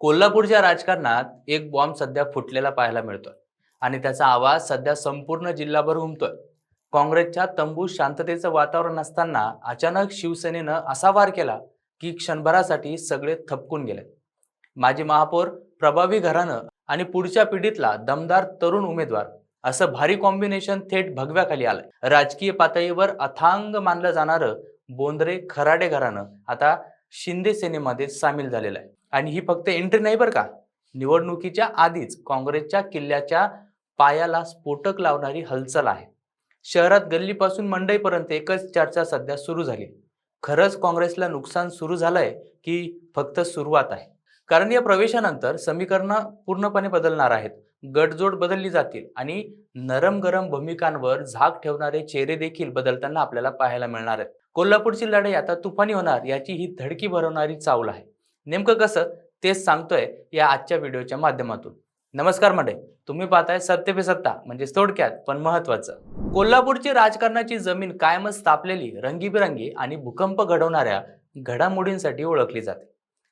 कोल्हापूरच्या राजकारणात एक बॉम्ब सध्या फुटलेला पाहायला मिळतोय. आणि त्याचा आवाज सध्या संपूर्ण जिल्हाभर घुमतोय काँग्रेसच्या तंबू शांततेचं वातावरण असताना अचानक शिवसेनेनं असा वार केला की क्षणभरासाठी सगळे थपकून गेले. माजी महापौर प्रभावी घराणं आणि पुढच्या पिढीतला दमदार तरुण उमेदवार असं भारी कॉम्बिनेशन थेट भगव्याखाली आलंय. राजकीय पातळीवर अथांग मानलं जाणारं बोंद्रे खराडे घराणं आता शिंदे सेनेमध्ये सामील झालेलं आहे. आणि ही फक्त एंट्री नाही बरं का. निवडणुकीच्या आधीच काँग्रेसच्या किल्ल्याच्या पायाला स्फोटक लावणारी हालचाल आहे. शहरात गल्लीपासून मंडईपर्यंत एकच चर्चा सध्या सुरू झाली. खरंच काँग्रेसला नुकसान सुरू झालंय की फक्त सुरुवात आहे. कारण या प्रवेशानंतर समीकरणं पूर्णपणे बदलणार आहेत. गटजोड बदलली जातील आणि नरम गरम भूमिकांवर झाक ठेवणारे चेहरे देखील बदलताना आपल्याला पाहायला मिळणार आहेत. कोल्हापूरची लढाई आता तुफानी होणार याची ही धडकी भरवणारी चावल आहे. नेमकं कसं तेच सांगतोय या आजच्या व्हिडिओच्या माध्यमातून. नमस्कार मंडळी तुम्ही पाहताय सत्य पे सत्ता म्हणजे थोडक्यात पण महत्वाचं कोल्हापूरची राजकारणाची जमीन कायमच तापलेली रंगीबिरंगी आणि भूकंप घडवणाऱ्या घडामोडींसाठी ओळखली जाते.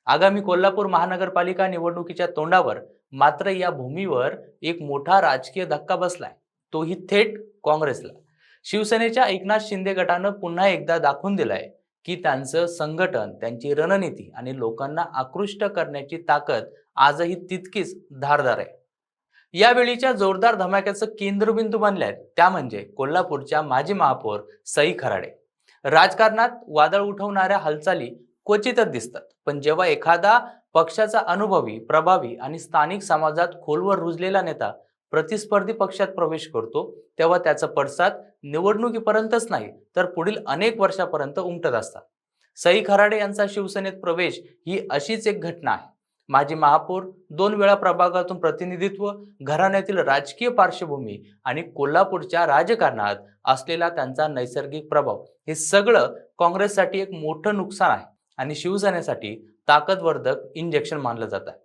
आगामी कोल्हापूर महानगरपालिका निवडणुकीच्या तोंडावर मात्र या भूमीवर एक मोठा राजकीय धक्का बसलाय. तोही थेट काँग्रेसला. शिवसेनेच्या एकनाथ शिंदे गटानं पुन्हा एकदा दाखवून दिलाय की त्यांचं संघटन त्यांची रणनीती आणि लोकांना आकृष्ट करण्याची ताकद आजही तितकीच धारदार आहे. यावेळीच्या जोरदार धमाक्याचं केंद्रबिंदू बनल्यात त्या म्हणजे कोल्हापूरच्या माजी महापौर सई खराडे. राजकारणात वादळ उठवणाऱ्या हालचाली क्वचितच दिसतात पण जेव्हा एखादा पक्षाचा अनुभवी प्रभावी आणि स्थानिक समाजात खोलवर रुजलेला नेता प्रतिस्पर्धी पक्षात प्रवेश करतो तेव्हा त्याचा पडसाद निवडणुकीपर्यंतच नाही तर पुढील अनेक वर्षापर्यंत उमटत असतात. सई खराडे यांचा शिवसेनेत प्रवेश ही अशीच एक घटना आहे. माजी महापौर दोन वेळा प्रभागातून प्रतिनिधित्व घराण्यातील राजकीय पार्श्वभूमी आणि कोल्हापूरच्या राजकारणात असलेला त्यांचा नैसर्गिक प्रभाव हे सगळं काँग्रेससाठी एक मोठं नुकसान आहे आणि शिवसेनेसाठी ताकदवर्धक इंजेक्शन मानलं जात आहे.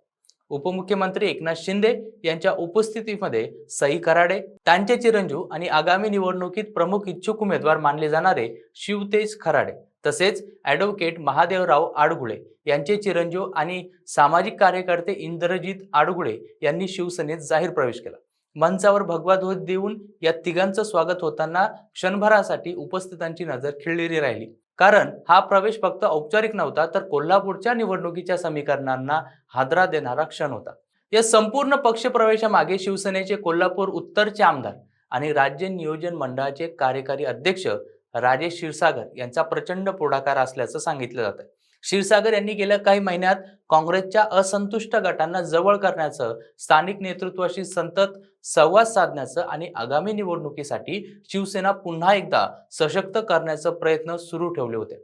उपमुख्यमंत्री एकनाथ शिंदे यांच्या उपस्थितीमध्ये सई कराडे त्यांचे चिरंजीव आणि आगामी निवडणुकीत प्रमुख इच्छुक उमेदवार मानले जाणारे शिवतेज खराडे तसेच ॲडव्होकेट महादेवराव आडगुळे यांचे चिरंजीव आणि सामाजिक कार्यकर्ते इंद्रजित आडगुळे यांनी शिवसेनेत जाहीर प्रवेश केला. मंचावर भगवा ध्वज देऊन या तिघांचं स्वागत होताना क्षणभरासाठी उपस्थितांची नजर खिळलेली राहिली. कारण हा प्रवेश फक्त औपचारिक नव्हता तर कोल्हापूरच्या निवडणुकीच्या समीकरणांना हादरा देणारा क्षण होता. या संपूर्ण पक्षप्रवेशामागे शिवसेनेचे कोल्हापूर उत्तरचे आमदार आणि राज्य नियोजन मंडळाचे कार्यकारी अध्यक्ष राजेश क्षीरसागर यांचा प्रचंड पुढाकार असल्याचं सांगितलं जातं क्षीरसागर यांनी गेल्या काही महिन्यात काँग्रेसच्या असंतुष्ट गटांना जवळ करण्याचं स्थानिक नेतृत्वाशी संतत संवाद साधण्याचं आणि आगामी निवडणुकीसाठी शिवसेना पुन्हा एकदा सशक्त करण्याचा प्रयत्न सुरू ठेवले होते.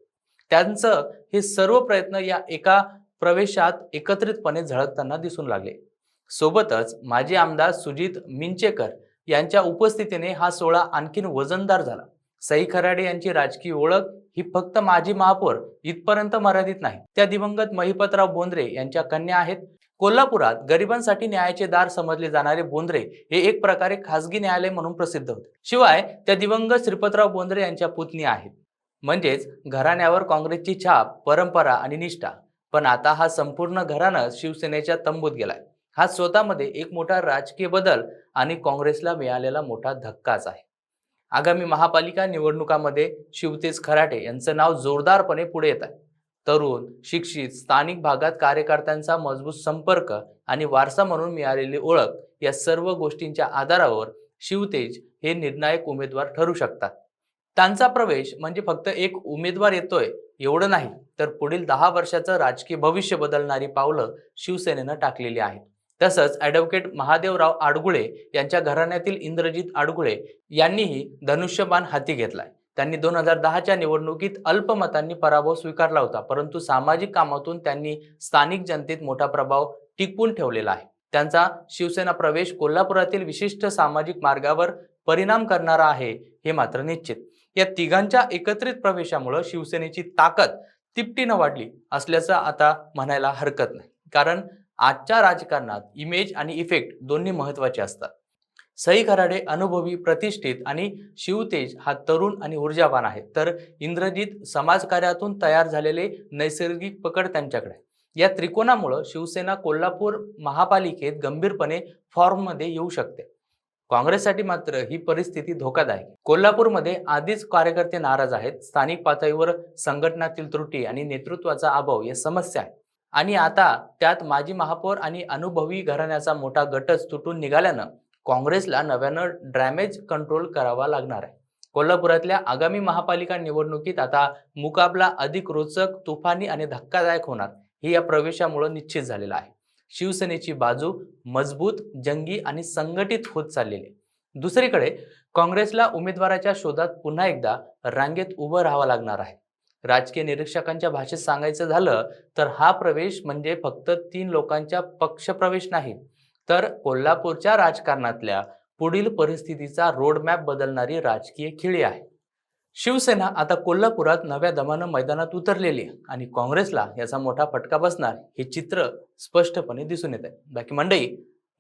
त्यांचं हे सर्व प्रयत्न या एका प्रवेशात एकत्रितपणे झळकताना दिसून लागले. सोबतच माजी आमदार सुजित मिंचेकर यांच्या उपस्थितीने हा सोहळा आणखीन वजनदार झाला. सई खराडे यांची राजकीय ओळख ही फक्त माजी महापौर इथपर्यंत मर्यादित नाही. त्या दिवंगत महिपतराव बोंद्रे यांच्या कन्या आहेत. कोल्हापुरात गरिबांसाठी न्यायाचे दार समजले जाणारे बोंद्रे हे एक प्रकारे खासगी न्यायालय म्हणून प्रसिद्ध होते. शिवाय त्या दिवंगत श्रीपतराव बोंद्रे यांच्या पुतणी आहेत. म्हणजेच घराण्यावर काँग्रेसची छाप परंपरा आणि निष्ठा. पण आता हा संपूर्ण घराणं शिवसेनेच्या तंबूत गेलाय. हा स्वतःमध्ये एक मोठा राजकीय बदल आणि काँग्रेसला मिळालेला मोठा धक्काच आहे. आगामी महापालिका निवडणुकामध्ये शिवतेज खराटे यांचं नाव जोरदारपणे पुढे येत आहे. तरुण शिक्षित स्थानिक भागात कार्यकर्त्यांचा मजबूत संपर्क आणि वारसा म्हणून मिळालेली ओळख या सर्व गोष्टींच्या आधारावर शिवतेज हे निर्णायक उमेदवार ठरू शकतात. त्यांचा प्रवेश म्हणजे फक्त एक उमेदवार येतोय एवढं नाही तर पुढील दहा वर्षाचं राजकीय भविष्य बदलणारी पावलं शिवसेनेनं टाकलेली आहेत. तसंच ॲडव्होकेट महादेवराव आडगुळे यांच्या घराण्यातील इंद्रजित आडगुळे यांनीही धनुष्यबाण हाती घेतलाय. त्यांनी दोन हजार दहाच्या निवडणुकीत अल्पमतांनी पराभव स्वीकारला होता परंतु सामाजिक कामातून त्यांनी स्थानिक जनतेत मोठा प्रभाव टिकवून ठेवलेला आहे. त्यांचा शिवसेना प्रवेश कोल्हापुरातील विशिष्ट सामाजिक मार्गावर परिणाम करणारा आहे हे मात्र निश्चित. या तिघांच्या एकत्रित प्रवेशामुळं शिवसेनेची ताकद तिपटीनं वाढली असल्याचं आता म्हणायला हरकत नाही. कारण आजच्या राजकारणात इमेज आणि इफेक्ट दोन्ही महत्त्वाचे असतात. सई खराडे अनुभवी प्रतिष्ठित आणि शिवतेज हा तरुण आणि ऊर्जावान आहे. तर इंद्रजित समाजकार्यातून तयार झालेले नैसर्गिक पकड त्यांच्याकडे या त्रिकोणामुळं शिवसेना कोल्हापूर महापालिकेत गंभीरपणे फॉर्ममध्ये येऊ शकते. काँग्रेससाठी मात्र ही परिस्थिती धोकादायक आहे. कोल्हापूरमध्ये आधीच कार्यकर्ते नाराज आहेत. स्थानिक पातळीवर संघटनातील त्रुटी आणि नेतृत्वाचा अभाव या समस्या आहेत. आणि आता त्यात माजी महापौर आणि अनुभवी घराण्याचा मोठा गटच तुटून निघाल्यानं काँग्रेसला नव्यानं ड्रॅमेज कंट्रोल करावा लागणार आहे. कोल्हापुरातल्या आगामी महापालिका निवडणुकीत आता मुकाबला अधिक रोचक तुफानी आणि धक्कादायक होणार हे या प्रवेशामुळे निश्चित झालेलं आहे. शिवसेनेची बाजू मजबूत जंगी आणि संघटित होत चाललेली आहे. दुसरीकडे काँग्रेसला उमेदवाराच्या शोधात पुन्हा एकदा रांगेत उभं राहावं लागणार आहे. राजकीय निरीक्षकांच्या भाषेत सांगायचं झालं तर हा प्रवेश म्हणजे फक्त तीन लोकांच्या पक्षप्रवेश नाही तर कोल्हापूरच्या राजकारणातल्या पुढील परिस्थितीचा रोडमॅप बदलणारी राजकीय खिळी आहे. शिवसेना आता कोल्हापुरात नव्या दमानं मैदानात उतरलेली आहे आणि काँग्रेसला याचा मोठा फटका बसणार हे चित्र स्पष्टपणे दिसून येत आहे बाकी मंडळी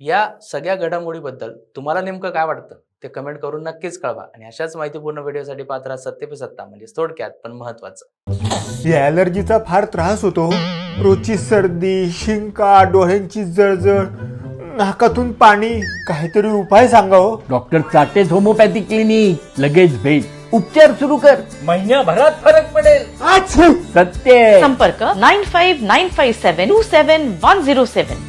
या सगळ्या घडामोडीबद्दल तुम्हाला नेमकं काय वाटतं? ते कमेंट करून नक्कीच कळवा. आणि अशाच माहितीपूर्ण व्हिडिओसाठी पात्र सत्य पे सत्ता म्हणजे थोडक्यात पण महत्वाचं या ॲलर्जीचा फार त्रास होतो रोजची सर्दी शिंका डोळ्यांची जळजळ नाकातून पाणी काहीतरी उपाय सांगा हो. डॉक्टर चाटेज होमोपॅथी क्लिनिक लगेच भेट. उपचार सुरू कर. महिन्याभरात फरक पडेल. आच्छू! सत्य. संपर्क nine five nine five seven two seven one zero seven.